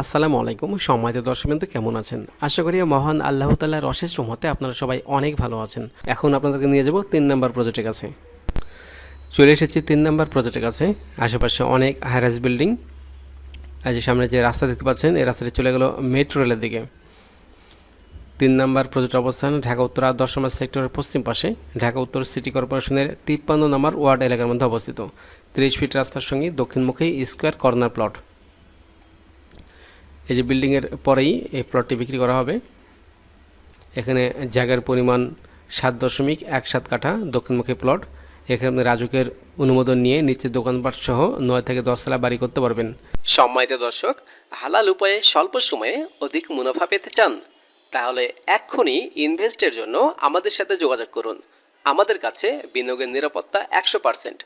আসসালামু আলাইকুম। সম্মানিত দর্শকবৃন্দ কেমন আছেন? আশা করি মহান আল্লাহ তাল্লাহর অশেষ রহমতে আপনারা সবাই অনেক ভালো আছেন। এখন আপনাদেরকে নিয়ে যাব তিন নম্বর প্রজেক্টের কাছে। চলে এসেছি তিন নম্বর প্রজেক্টের কাছে। আশেপাশে অনেক হাইরাইজ বিল্ডিং আর যে সামনে যে রাস্তা দেখতে পাচ্ছেন, এই রাস্তাটি চলে গেল মেট্রো রেলের দিকে। তিন নম্বর প্রজেক্ট অবস্থান ঢাকা উত্তর আর দশ সেক্টরের পশ্চিম পাশে। ঢাকা উত্তর সিটি কর্পোরেশনের তিপ্পান্ন নম্বর ওয়ার্ড এলাকার মধ্যে অবস্থিত। তিরিশ ফিট রাস্তার সঙ্গে দক্ষিণমুখী স্কোয়ার কর্নার প্লট এই যে বিল্ডিংয়ের পরেই এই প্লটটি বিক্রি করা হবে। এখানে জায়গার পরিমাণ সাত দশমিক এক সাত কাঠা দক্ষিণমুখী প্লট এখানে রাজুকের অনুমোদন নিয়ে নিচে দোকানপাট সহ নয় থেকে দশ তলা বাড়ি করতে পারবেন। সম্মানিত দর্শক, হালাল উপায়ে স্বল্প সময়ে অধিক মুনাফা পেতে চান? তাহলে এক্ষুনি ইনভেস্টের জন্য আমাদের সাথে যোগাযোগ করুন। আমাদের কাছে বিনিয়োগের নিরাপত্তা একশো পার্সেন্ট।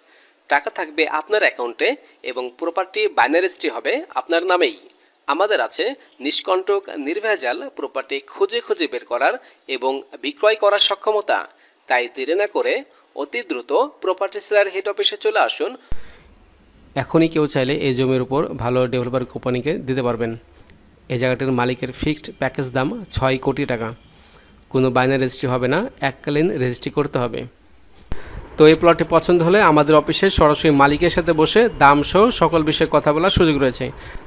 টাকা থাকবে আপনার অ্যাকাউন্টে এবং প্রপার্টি বাইনারিস্ট্রি হবে আপনার নামেই। আমাদের আছে নিষ্কণ্টক নির্ভেজাল প্রপার্টি খুঁজে খুঁজে বের করার এবং বিক্রয় করার সক্ষমতা। তাই দেরি না করে অতি দ্রুত প্রপার্টি সেলার হেড অফিসে চলে আসুন। এখনই কেউ চাইলে এই জমির উপর ভালো ডেভেলপার কোম্পানিকে দিতে পারবেন। এই জায়গাটির মালিকের ফিক্সড প্যাকেজ দাম ছয় কোটি টাকা। কোনো বাইনারি রেজিস্ট্রি হবে না, এককালীন রেজিস্ট্রি করতে হবে। তো এই প্লটটি পছন্দ হলে আমাদের অফিসের সরাসরি মালিকের সাথে বসে দাম সহ সকল বিষয়ে কথা বলার সুযোগ রয়েছে।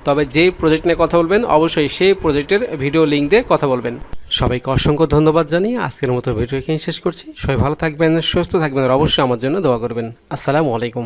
তবে যেই প্রজেক্ট নিয়ে কথা বলবেন, অবশ্যই সেই প্রজেক্টের ভিডিও লিঙ্ক দিয়ে কথা বলবেন। সবাইকে অসংখ্য ধন্যবাদ জানিয়ে আজকের মতো ভিডিও এখানে শেষ করছি। সবাই ভালো থাকবেন, সুস্থ থাকবেন আর অবশ্যই আমার জন্য দোয়া করবেন। আসসালামু আলাইকুম।